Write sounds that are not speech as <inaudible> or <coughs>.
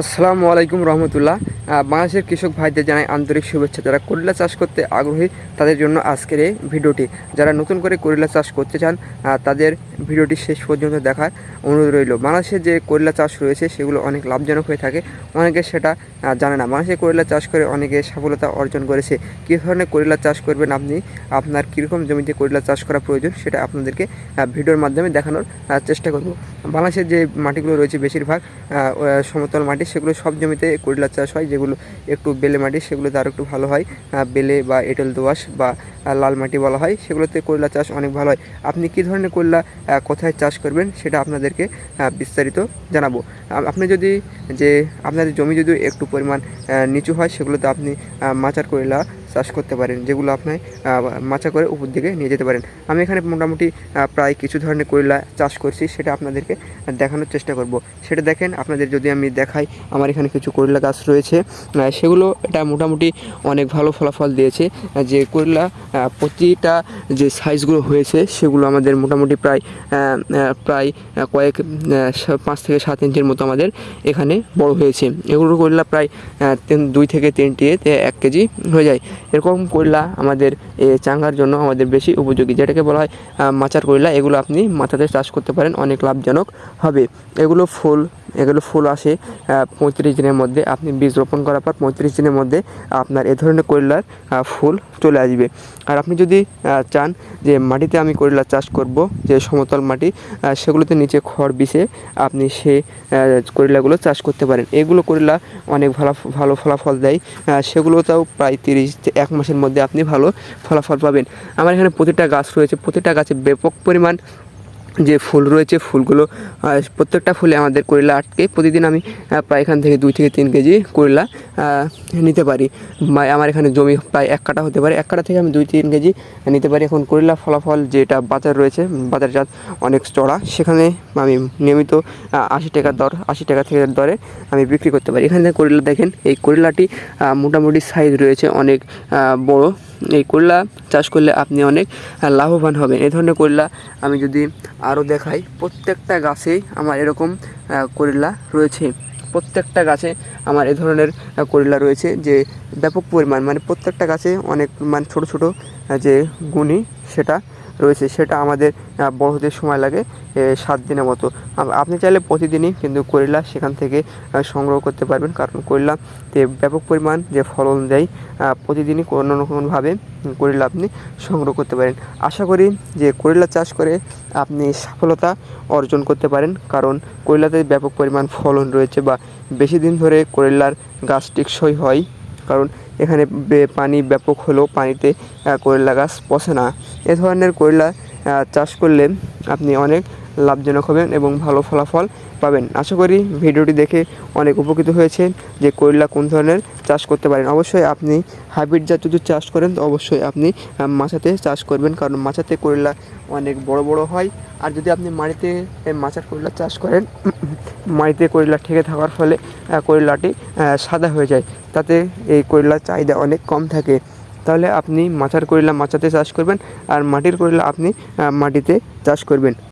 আসসালামু আলাইকুম রহমতুল্লাহ। বাংলাদেশের কৃষক ভাইদের জানাই আন্তরিক শুভেচ্ছা। যারা করলা চাষ করতে আগ্রহী, তাদের জন্য আজকের এই ভিডিওটি। যারা নতুন করে করলা চাষ করতে চান তাদের ভিডিওটি শেষ পর্যন্ত দেখার অনুরোধ রইল। বাংলাদেশে যে করলা চাষ রয়েছে, সেগুলো অনেক লাভজনক হয়ে থাকে। অনেকে সেটা জানে না। বাংলাদেশে করলা চাষ করে অনেকে সফলতা অর্জন করেছে। কী ধরনের করলা চাষ করবেন আপনি? আপনার কীরকম জমিতে করলা চাষ করা প্রয়োজন? সেটা আপনাদেরকে ভিডিওর মাধ্যমে দেখানোর চেষ্টা করব। বাংলাদেশের যে মাটিগুলো রয়েছে, বেশিরভাগ সমতল মাটি সেগুলো সব জমিতে করলা চাষ হয়, যেগুলো একটু বেলে মাটি সেগুলোতে আরও একটু ভালো হয়। বেলে বা এঁটেল দোআঁশ বা লাল মাটি বলা হয়, সেগুলোতে করলা চাষ অনেক ভালো হয়। আপনি কি ধরনের করলা কোথায় চাষ করবেন সেটা আপনাদেরকে বিস্তারিত জানাব। আপনি যদি যে, আপনাদের জমি যদি একটু পরিমাণ নিচু হয়, সেগুলোতে আপনি মাচার করলা চাষ করতে পারেন, যেগুলো আপনি মাচা করে উপর দিকে নিয়ে যেতে পারেন। আমি এখানে মোটামুটি প্রায় কিছু ধরনের করলা চাষ করছি, সেটা আপনাদেরকে দেখানোর চেষ্টা করব। সেটা দেখেন, আপনাদের যদি আমি দেখাই, আমার এখানে কিছু করলা গাছ রয়েছে সেগুলো এটা মোটামুটি অনেক ভালো ফলাফল দিয়েছে। যে করলা প্রতিটা যে সাইজগুলো হয়েছে, সেগুলো আমাদের মোটামুটি প্রায় প্রায় কয়েক পাঁচ থেকে সাত ইঞ্চির মতো আমাদের এখানে বড় হয়েছে। এগুলো করলা প্রায় দুই থেকে তিনটি এক কেজি হয়ে যায়। এরকম করলা আমাদের চাঙ্গার জন্য আমাদের বেশি উপযোগী। যেটাকে বলা হয় মাচার করলা এগুলো আপনি মাথাতে চাষ করতে পারেন, অনেক লাভজনক হবে। এগুলো ফুল এগুলো ফুল আসে পঁয়ত্রিশ দিনের মধ্যে। আপনি বীজ রোপণ করার পর পঁয়ত্রিশ দিনের মধ্যে আপনার এ ধরনের করলার ফুল চলে আসবে। আর আপনি যদি চান যে মাটিতে আমি করলা চাষ করব, যে সমতল মাটি সেগুলোতে নিচে খড় বিছে আপনি সে করলাগুলো চাষ করতে পারেন। এগুলো করলা অনেক ভালো ভালো ফলাফল দেয়। সেগুলোতেও প্রায় তিরিশ এক মাসের মধ্যে আপনি ভালো ফলাফল পাবেন। আমার এখানে প্রতিটা গাছ রয়েছে। প্রতিটা গাছে ব্যাপক পরিমাণ যে ফুল রয়েছে, ফুলগুলো প্রত্যেকটা ফুলে আমাদের করলা আটকে প্রতিদিন আমি প্রায় এখান থেকে দুই থেকে তিন কেজি করলা নিতে পারি। আমার এখানে জমি প্রায় এক কাটা হতে পারে। এক কাটা থেকে আমি দুই তিন কেজি নিতে পারি। এখন করলা ফলাফল যেটা বাজার রয়েছে বাজারজাত অনেক চড়া, সেখানে আমি নিয়মিত আশি টাকার দর, আশি টাকা থেকে দরে আমি বিক্রি করতে পারি। এখানে করলা দেখেন, এই করলাটি মোটামুটি সাইজ রয়েছে অনেক বড়। এই করলা চাষ করলে আপনি অনেক লাভবান হবেন। এই ধরনের করলা আমি যদি আরও দেখাই, প্রত্যেকটা গাছেই আমার এরকম করলা রয়েছে। প্রত্যেকটা গাছে আমার এ ধরনের করলা রয়েছে যে ব্যাপক পরিমাণ। মানে প্রত্যেকটা গাছে অনেক মানে ছোটো ছোটো যে গুণী সেটা রয়েছে, সেটা আমাদের বড় হতে সময় লাগে সাত দিনের মতো। আপনি চাইলে প্রতিদিনই কিন্তু করলা সেখান থেকে সংগ্রহ করতে পারবেন। কারণ করলাতে ব্যাপক পরিমাণ যে ফলন দেয় প্রতিদিনই কোনো না কোনোভাবে করলা আপনি সংগ্রহ করতে পারেন। আশা করি যে করলা চাষ করে আপনি সফলতা অর্জন করতে পারেন। কারণ করলাতে ব্যাপক পরিমাণ ফলন রয়েছে বা বেশি দিন ধরে করলার গাছ টেকসই হয়। কারণ এখানে পানি ব্যাপক হলেও পানিতে করলা গাছ পচে না। এ ধরনের করলা চাষ করলে আপনি অনেক লাভজনক হবেন এবং ভালো ফলাফল পাবেন। আশা করি ভিডিওটি দেখে অনেক উপকৃত হয়েছেন যে করলা কোন ধরনের চাষ করতে পারেন। অবশ্যই আপনি হাইব্রিড জাত যদি চাষ করেন তো অবশ্যই আপনি মাচাতে চাষ করবেন। কারণ মাচাতে করলা অনেক বড় বড় হয়। আর যদি আপনি মাটিতে এ, মাচার করলা চাষ করেন <coughs> মাটিতে করলা ঠেকে থাকার ফলে আহ, করলাটি সাদা হয়ে যায়। তাতে এই করলার চাহিদা অনেক কম থাকে। তাহলে আপনি মাচার করলা মাচাতে চাষ করবেন আর মাটির করলা আপনি মাটিতে চাষ করবেন।